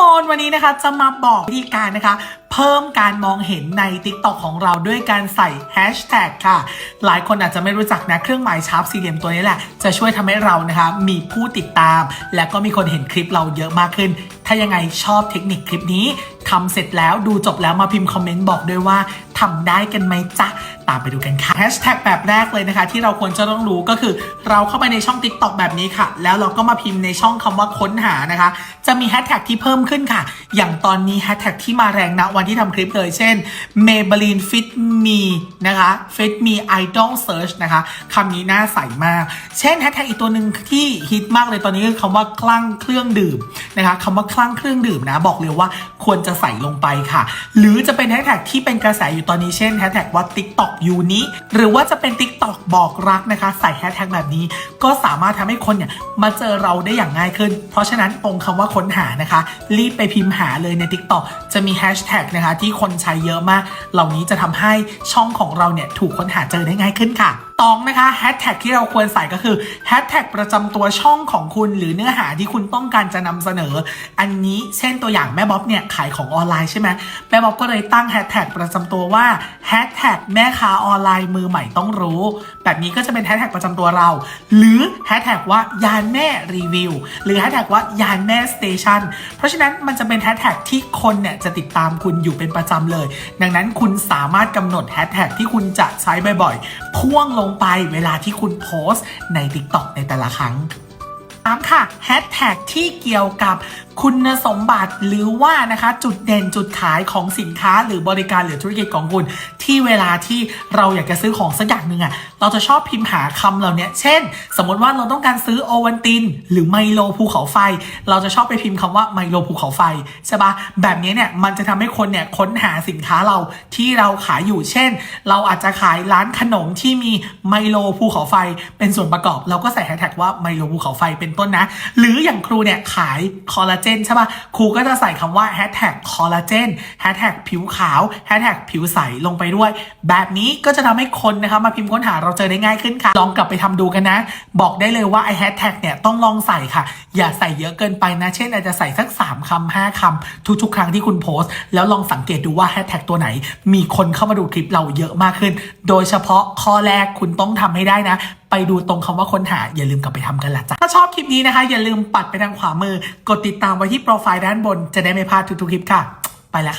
คนวันนี้นะคะจะมาบอกวิธีการนะคะ เพิ่มการมองเห็นใน t ิ k t o k ของเราด้วยการใส่แฮชแท็กค่ะ หลายคนอาจจะไม่รู้จักนะ เครื่องหมายชาร์ปสี่เหลี่ยมตัวนี้แหละ จะช่วยทำให้เรานะคะ มีผู้ติดตาม และก็มีคนเห็นคลิปเราเยอะมากขึ้น ถ้ายังไงชอบเทคนิคคลิปนี้ทำเสร็จแล้วดูจบแล้วมาพิมพ์คอมเมนต์บอกด้วยว่าทำได้กันไหมจ๊ะ ตามไปดูกันค่ะแฮชแท็กแบบแรกเลยนะคะ ที่เราควรจะต้องรู้ก็คือเราเข้าไปในช่อง Tik t o k แบบนี้ค่ะ แล้วเราก็มาพิมพ์ในช่องคำว่าค้นหานะคะ จะมีแฮชแท็กที่เพิ่มขึ้นค่ะ อย่างตอนนี้แฮชแท็กที่มาแรงนะวันที่ทำคลิปเลย เช่น Maybelline Fit Me นะคะ Fit Me Idol Search นะคะคำนี้น่าใส่มาก เช่นแฮชแท็กอีกตัวหนึ่งที่ฮิตมากเลยตอนนี้คือคำว่าคลั่งเครื่องดื่มนะคะคำว่าคลั่งเครื่องดื่มนะ บอกเลยว่าควรจะใส่ลงไปค่ะ หรือจะเป็นแฮชแท็กที่เป็นกระแสอยู่ตอนนี้เช่นแฮชแท็กว่า TikTok ยูนี้หรือว่าจะเป็น TikTok บอกรักนะคะ ใส่แฮชแท็กแบบนี้ ก็สามารถทำให้คนเนี่ยมาเจอเราได้อย่างง่ายขึ้น เพราะฉะนั้นตรงคำว่าค้นหานะคะ รีบไปพิมพ์หาเลยใน TikTok จะมีแฮชแท็กนะคะที่คนใช้เยอะมาก เหล่านี้จะทำให้ช่องของเราเนี่ยถูกค้นหาเจอได้ง่ายขึ้นค่ะ ตองนะคะแฮชแท็กที่เราควรใส่ก็คือแฮชแท็กประจำตัวช่องของคุณหรือเนื้อหาที่คุณต้องการจะนำเสนอ อันนี้เช่นตัวอย่างแม่บ๊อบเนี่ยขายของออนไลน์ใช่ไหมแม่บ๊อบก็เลยตั้งแฮชแท็กประจำตัวว่าแฮชแท็กแม่ค้าออนไลน์มือใหม่ต้องรู้ แบบนี้ก็จะเป็นแฮชแท็กประจำตัวเรา หรือแฮชแท็กว่ายานแม่รีวิวหรือแฮชแท็กว่ายานแม่สเตชันเพราะฉะนั้นมันจะเป็นแฮชแท็กที่คนเนี่ยจะติดตามคุณอยู่เป็นประจำเลย ดังนั้นคุณสามารถกำหนดแฮชแท็กที่คุณจะใช้บ่อยๆพ่วงลงไปเวลาที่คุณโพสต์ใน TikTok ในแต่ละครั้งตามค่ะแฮชแท็กที่เกี่ยวกับคุณสมบัติหรือว่านะคะจุดเด่นจุดขายของสินค้าหรือบริการหรือธุรกิจของคุณ ที่เวลาที่เราอยากจะซื้อของสักอย่างหนึ่งอะ่ะเราจะชอบพิมพ์หาคำเหล่านี้เช่น สมมติว่าเราต้องการซื้อโอวันติน หรือไมโลภูเขาไฟ เราจะชอบไปพิมพ์คำว่าไมโลภูเขาไฟใช่ปะแบบนี้เนี่ยมันจะทำให้คนเนี่ยค้นหาสินค้าเราที่เราขายอยู่ เช่น เราอาจจะขายร้านขนมที่มีไมโลภูเขาไฟ เป็นส่วนประกอบ เราก็ใส่แฮชแท็กว่าไมโลภูเขาไฟเป็นต้นนะ หรืออย่างครูเนี่ยขายคอลลาเจนใช่ปะครูก็จะใส่คำว่าแฮชแท็กคอลลาเจนแฮชแท็กผิวขาวแฮชแท็กผิวใสลงไปด้วยแบบนี้ก็จะทำให้คนนะคะมาพิมพ์ค้นหาเราเจอได้ง่ายขึ้นค่ะ ลองกลับไปทำดูกันนะ บอกได้เลยว่าไอแฮชแท็กเนี่ยต้องลองใส่ค่ะ อย่าใส่เยอะเกินไปนะ เช่นอาจจะใส่สัก 3คำ5คำทุกๆ ครั้งที่คุณโพสต์ แล้วลองสังเกตดูว่าแฮชแท็กตัวไหน มีคนเข้ามาดูคลิปเราเยอะมากขึ้น โดยเฉพาะข้อแรกคุณต้องทำให้ได้นะไปดูตรงคำว่าค้นหา อย่าลืมกลับไปทำกันละจ้ะถ้าชอบคลิปนี้นะคะ อย่าลืมปัดไปทางขวามือ กดติดตามไว้ที่โปรไฟล์ด้านบนจะได้ไม่พลาดทุกๆคลิปค่ะ ไปแล้วค่ะ